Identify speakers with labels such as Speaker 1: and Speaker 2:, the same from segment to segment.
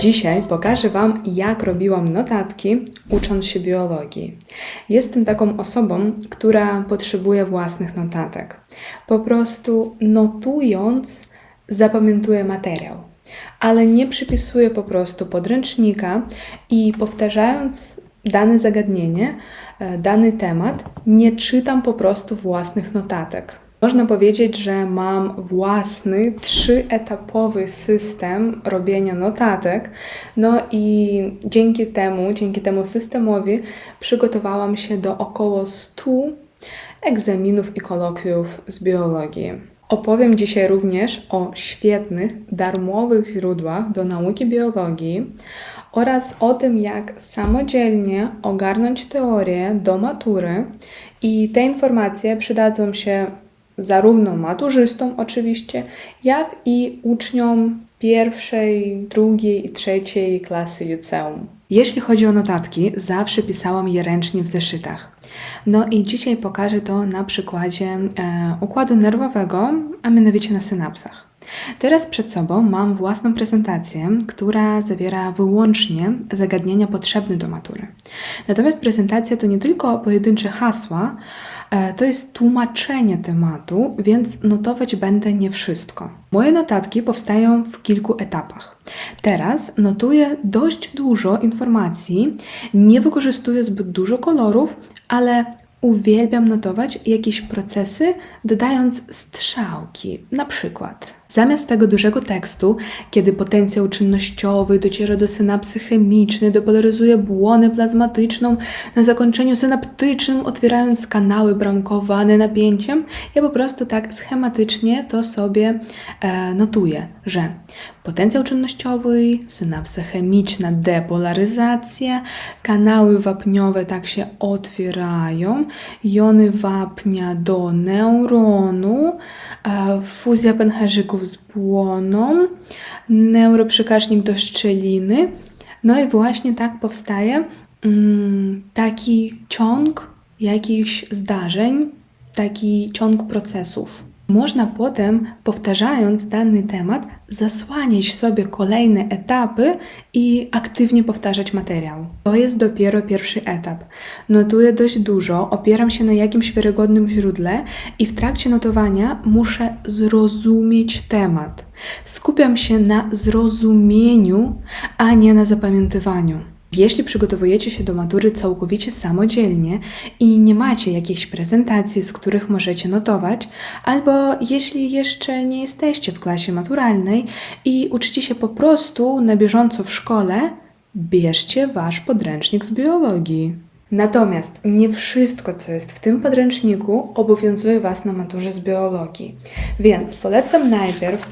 Speaker 1: Dzisiaj pokażę Wam, jak robiłam notatki, ucząc się biologii. Jestem taką osobą, która potrzebuje własnych notatek. Po prostu notując, zapamiętuję materiał, ale nie przypisuję po prostu podręcznika i powtarzając dane zagadnienie, e, dany temat, nie czytam po prostu własnych notatek. Można powiedzieć, że mam własny trzyetapowy system robienia notatek. No i dzięki temu, dzięki temu systemowi przygotowałam się do około 100 egzaminów i kolokwiów z biologii. Opowiem dzisiaj również o świetnych, darmowych źródłach do nauki biologii oraz o tym, jak samodzielnie ogarnąć teorię do matury. I te informacje przydadzą się zarówno maturzystom oczywiście, jak i uczniom pierwszej, drugiej i trzeciej klasy liceum. Jeśli chodzi o notatki, zawsze pisałam je ręcznie w zeszytach. No i dzisiaj pokażę to na przykładzie e, układu nerwowego, a mianowicie na synapsach. Teraz przed sobą mam własną prezentację, która zawiera wyłącznie zagadnienia potrzebne do matury. Natomiast prezentacja to nie tylko pojedyncze hasła, to jest tłumaczenie tematu, więc notować będę nie wszystko. Moje notatki powstają w kilku etapach. Teraz notuję dość dużo informacji, nie wykorzystuję zbyt dużo kolorów, ale uwielbiam notować jakieś procesy, dodając strzałki, na przykład. Zamiast tego dużego tekstu, kiedy potencjał czynnościowy dociera do synapsy chemicznej, dopolaryzuje błonę plazmatyczną, na zakończeniu synaptycznym otwierając kanały bramkowane napięciem, ja po prostu tak schematycznie to sobie e, notuję, że potencjał czynnościowy, synapsa chemiczna, depolaryzacja, kanały wapniowe tak się otwierają, jony wapnia do neuronu, e, fuzja pęcherzyków z błoną, neuroprzekaźnik do szczeliny. No i właśnie tak powstaje mm, taki ciąg jakichś zdarzeń, taki ciąg procesów. Można potem, powtarzając dany temat, zasłaniać sobie kolejne etapy i aktywnie powtarzać materiał. To jest dopiero pierwszy etap. Notuję dość dużo, opieram się na jakimś wiarygodnym źródle i w trakcie notowania muszę zrozumieć temat. Skupiam się na zrozumieniu, a nie na zapamiętywaniu. Jeśli przygotowujecie się do matury całkowicie samodzielnie i nie macie jakiejś prezentacji, z których możecie notować, albo jeśli jeszcze nie jesteście w klasie maturalnej i uczycie się po prostu na bieżąco w szkole, bierzcie wasz podręcznik z biologii. Natomiast nie wszystko, co jest w tym podręczniku, obowiązuje Was na maturze z biologii. Więc polecam najpierw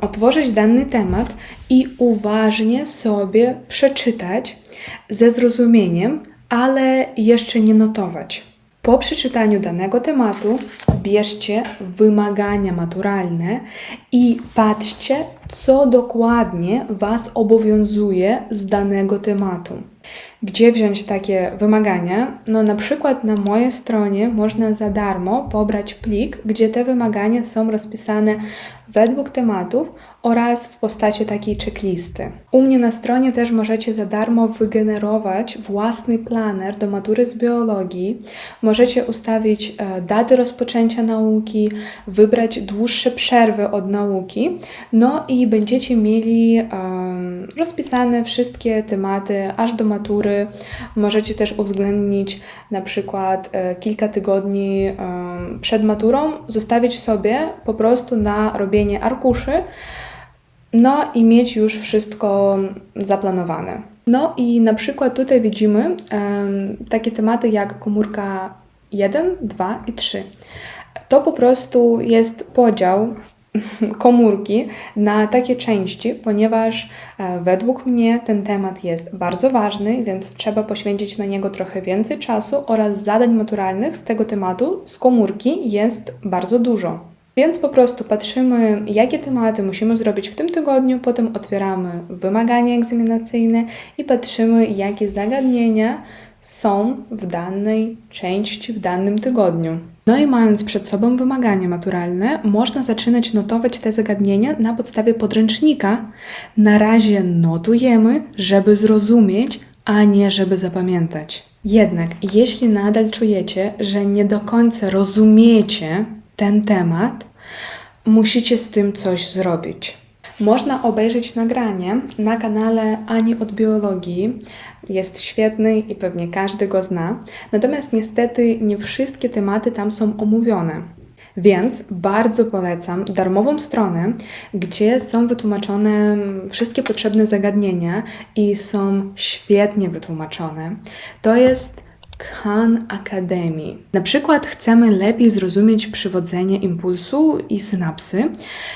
Speaker 1: otworzyć dany temat i uważnie sobie przeczytać ze zrozumieniem, ale jeszcze nie notować. Po przeczytaniu danego tematu bierzcie wymagania maturalne i patrzcie, co dokładnie Was obowiązuje z danego tematu. Gdzie wziąć takie wymagania? No na przykład na mojej stronie można za darmo pobrać plik, gdzie te wymagania są rozpisane według tematów oraz w postaci takiej checklisty. U mnie na stronie też możecie za darmo wygenerować własny planer do matury z biologii. Możecie ustawić e, daty rozpoczęcia nauki, wybrać dłuższe przerwy od nauki, no i będziecie mieli um, rozpisane wszystkie tematy aż do matury. Możecie też uwzględnić na przykład e, kilka tygodni przed maturą, zostawić sobie po prostu na robienie arkuszy, no i mieć już wszystko zaplanowane. No i na przykład tutaj widzimy um, takie tematy jak komórka 1, 2 i 3. To po prostu jest podział komórki na takie części, ponieważ e, według mnie ten temat jest bardzo ważny, więc trzeba poświęcić na niego trochę więcej czasu oraz zadań maturalnych z tego tematu z komórki jest bardzo dużo. Więc po prostu patrzymy, jakie tematy musimy zrobić w tym tygodniu, potem otwieramy wymagania egzaminacyjne i patrzymy, jakie zagadnienia są w danej części, w danym tygodniu. No i mając przed sobą wymagania maturalne, można zaczynać notować te zagadnienia na podstawie podręcznika. Na razie notujemy, żeby zrozumieć, a nie żeby zapamiętać. Jednak jeśli nadal czujecie, że nie do końca rozumiecie ten temat, musicie z tym coś zrobić. Można obejrzeć nagranie na kanale Ani od Biologii. Jest świetny i pewnie każdy go zna. Natomiast niestety nie wszystkie tematy tam są omówione. Więc bardzo polecam darmową stronę, gdzie są wytłumaczone wszystkie potrzebne zagadnienia i są świetnie wytłumaczone. To jest Khan Academy. Na przykład chcemy lepiej zrozumieć przywodzenie impulsu i synapsy,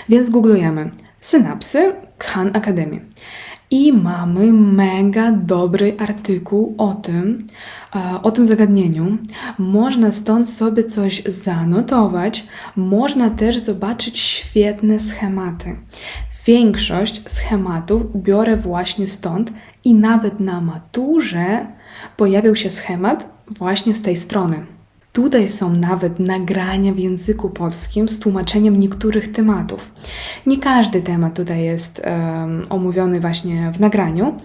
Speaker 1: więc googlujemy synapsy Khan Academy. I mamy mega dobry artykuł o tym, e, o tym zagadnieniu. Można stąd sobie coś zanotować, można też zobaczyć świetne schematy. Większość schematów biorę właśnie stąd i nawet na maturze pojawił się schemat właśnie z tej strony. Tutaj są nawet nagrania w języku polskim z tłumaczeniem niektórych tematów. Nie każdy temat tutaj jest um, omówiony właśnie w nagraniu,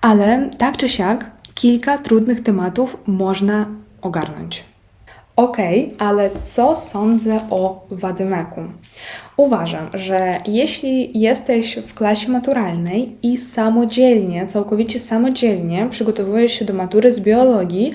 Speaker 1: ale tak czy siak kilka trudnych tematów można ogarnąć. Ok, ale co sądzę o wadymeku? Uważam, że jeśli jesteś w klasie maturalnej i samodzielnie, całkowicie samodzielnie przygotowujesz się do matury z biologii,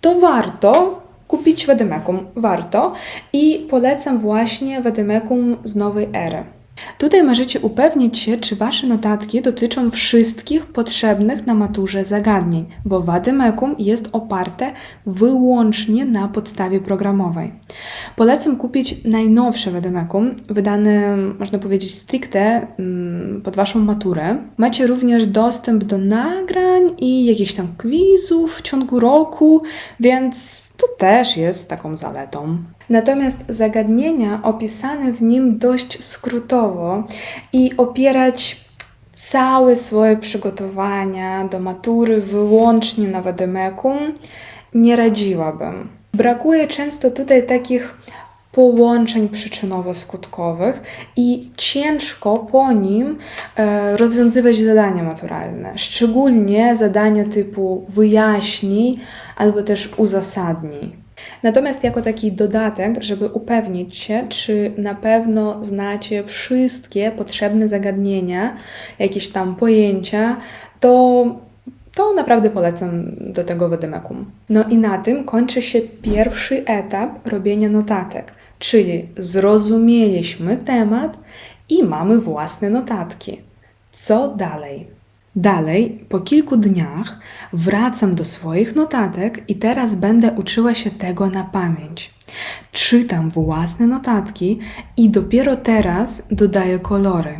Speaker 1: to warto kupić wadymekum. Warto i polecam właśnie wadymekum z nowej ery. Tutaj możecie upewnić się, czy Wasze notatki dotyczą wszystkich potrzebnych na maturze zagadnień, bo Wadymekum jest oparte wyłącznie na podstawie programowej. Polecam kupić najnowsze Wadymekum, wydane, można powiedzieć, stricte mm, pod Waszą maturę. Macie również dostęp do nagrań i jakichś tam quizów w ciągu roku, więc to też jest taką zaletą. Natomiast zagadnienia opisane w nim dość skrótowo i opierać całe swoje przygotowania do matury wyłącznie na wademekum nie radziłabym. Brakuje często tutaj takich połączeń przyczynowo-skutkowych i ciężko po nim e, rozwiązywać zadania maturalne, szczególnie zadania typu wyjaśnij albo też uzasadnij. Natomiast jako taki dodatek, żeby upewnić się, czy na pewno znacie wszystkie potrzebne zagadnienia, jakieś tam pojęcia, to to naprawdę polecam do tego Wedymekum. No i na tym kończy się pierwszy etap robienia notatek, czyli zrozumieliśmy temat i mamy własne notatki. Co dalej? Dalej, po kilku dniach wracam do swoich notatek i teraz będę uczyła się tego na pamięć. Czytam własne notatki i dopiero teraz dodaję kolory.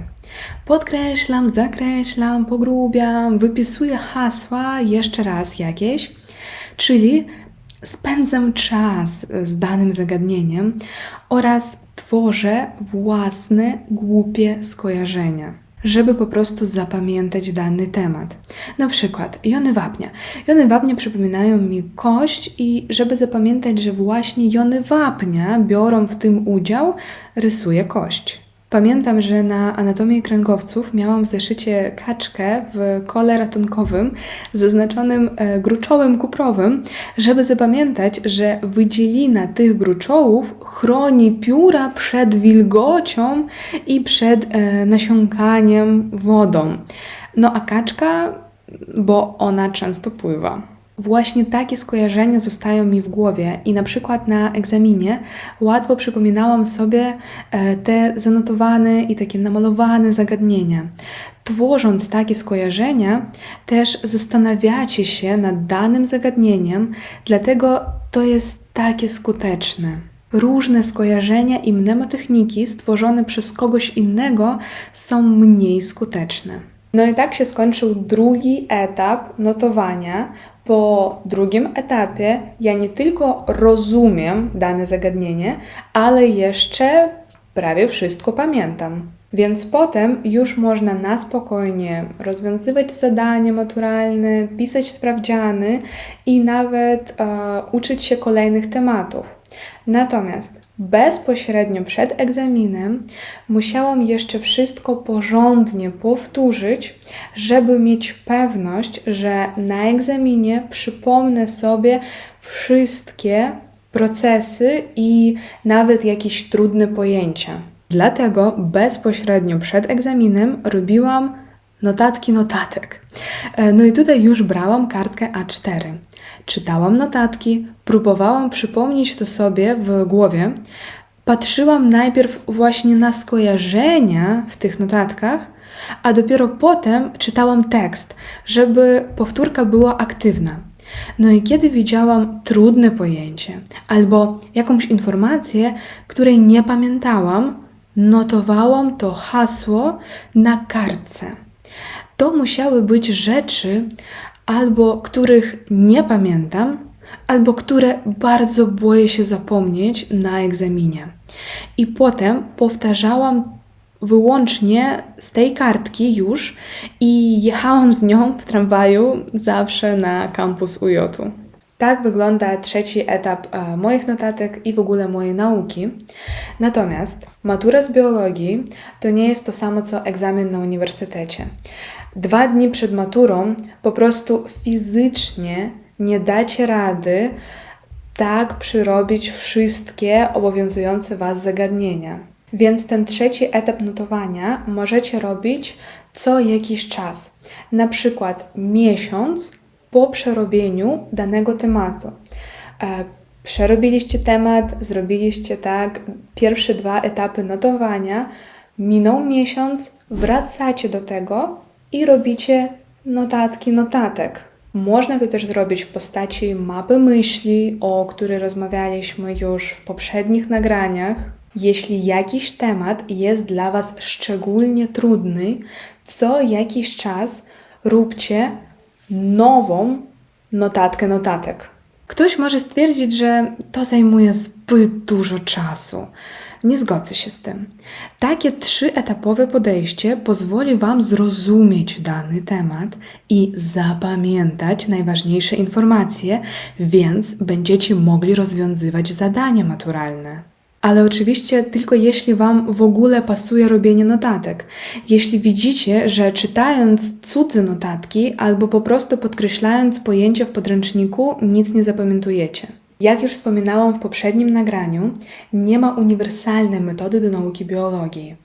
Speaker 1: Podkreślam, zakreślam, pogrubiam, wypisuję hasła jeszcze raz jakieś, czyli spędzam czas z danym zagadnieniem oraz tworzę własne głupie skojarzenia żeby po prostu zapamiętać dany temat. Na przykład jony wapnia. Jony wapnia przypominają mi kość i żeby zapamiętać, że właśnie jony wapnia biorą w tym udział, rysuję kość. Pamiętam, że na anatomii kręgowców miałam w zeszycie kaczkę w kole ratunkowym zaznaczonym e, gruczołem kuprowym, żeby zapamiętać, że wydzielina tych gruczołów chroni pióra przed wilgocią i przed e, nasiąkaniem wodą. No a kaczka, bo ona często pływa. Właśnie takie skojarzenia zostają mi w głowie i na przykład na egzaminie łatwo przypominałam sobie e, te zanotowane i takie namalowane zagadnienia. Tworząc takie skojarzenia, też zastanawiacie się nad danym zagadnieniem, dlatego to jest takie skuteczne. Różne skojarzenia i mnemotechniki stworzone przez kogoś innego są mniej skuteczne. No i tak się skończył drugi etap notowania. Po drugim etapie ja nie tylko rozumiem dane zagadnienie, ale jeszcze prawie wszystko pamiętam. Więc potem już można na spokojnie rozwiązywać zadania maturalne, pisać sprawdziany i nawet e, uczyć się kolejnych tematów. Natomiast bezpośrednio przed egzaminem musiałam jeszcze wszystko porządnie powtórzyć, żeby mieć pewność, że na egzaminie przypomnę sobie wszystkie procesy i nawet jakieś trudne pojęcia. Dlatego bezpośrednio przed egzaminem robiłam notatki notatek. E, No i tutaj już brałam kartkę A4. Czytałam notatki, próbowałam przypomnieć to sobie w głowie. Patrzyłam najpierw właśnie na skojarzenia w tych notatkach, a dopiero potem czytałam tekst, żeby powtórka była aktywna. No i kiedy widziałam trudne pojęcie albo jakąś informację, której nie pamiętałam, notowałam to hasło na kartce. To musiały być rzeczy, albo których nie pamiętam, albo które bardzo boję się zapomnieć na egzaminie. I potem powtarzałam wyłącznie z tej kartki już i jechałam z nią w tramwaju zawsze na kampus UJ. Tak wygląda trzeci etap e, moich notatek i w ogóle mojej nauki. Natomiast matura z biologii to nie jest to samo co egzamin na uniwersytecie. Dwa dni przed maturą po prostu fizycznie nie dacie rady tak przyrobić wszystkie obowiązujące Was zagadnienia. Więc ten trzeci etap notowania możecie robić co jakiś czas. Na przykład miesiąc po przerobieniu danego tematu. E, Przerobiliście temat, zrobiliście tak, pierwsze dwa etapy notowania, minął miesiąc, wracacie do tego i robicie notatki notatek. Można to też zrobić w postaci mapy myśli, o której rozmawialiśmy już w poprzednich nagraniach. Jeśli jakiś temat jest dla Was szczególnie trudny, co jakiś czas róbcie nową notatkę notatek. Ktoś może stwierdzić, że to zajmuje zbyt dużo czasu. Nie zgodzę się z tym. Takie trzyetapowe podejście pozwoli Wam zrozumieć dany temat i zapamiętać najważniejsze informacje, więc będziecie mogli rozwiązywać zadania maturalne. Ale oczywiście tylko jeśli Wam w ogóle pasuje robienie notatek. Jeśli widzicie, że czytając cudze notatki albo po prostu podkreślając pojęcia w podręczniku, nic nie zapamiętujecie. Jak już wspominałam w poprzednim nagraniu, nie ma uniwersalnej metody do nauki biologii.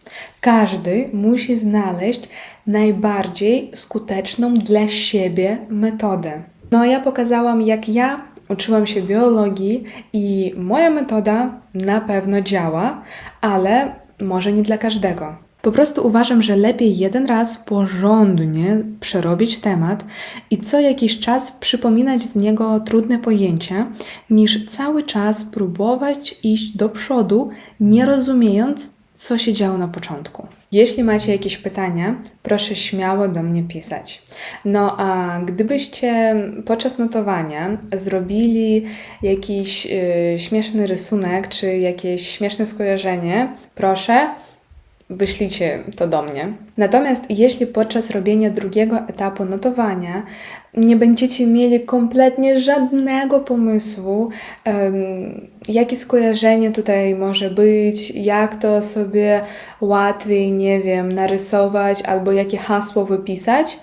Speaker 1: Każdy musi znaleźć najbardziej skuteczną dla siebie metodę. No a ja pokazałam, jak ja uczyłam się biologii i moja metoda na pewno działa, ale może nie dla każdego. Po prostu uważam, że lepiej jeden raz porządnie przerobić temat i co jakiś czas przypominać z niego trudne pojęcia, niż cały czas próbować iść do przodu, nie rozumiejąc, co się działo na początku. Jeśli macie jakieś pytania, proszę śmiało do mnie pisać. No a gdybyście podczas notowania zrobili jakiś y, śmieszny rysunek czy jakieś śmieszne skojarzenie, proszę wyślijcie to do mnie. Natomiast jeśli podczas robienia drugiego etapu notowania nie będziecie mieli kompletnie żadnego pomysłu, em, jakie skojarzenie tutaj może być, jak to sobie łatwiej, nie wiem, narysować albo jakie hasło wypisać,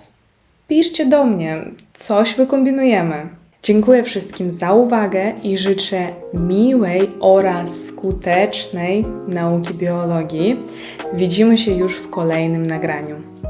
Speaker 1: piszcie do mnie, coś wykombinujemy. Dziękuję wszystkim za uwagę i życzę miłej oraz skutecznej nauki biologii. Widzimy się już w kolejnym nagraniu.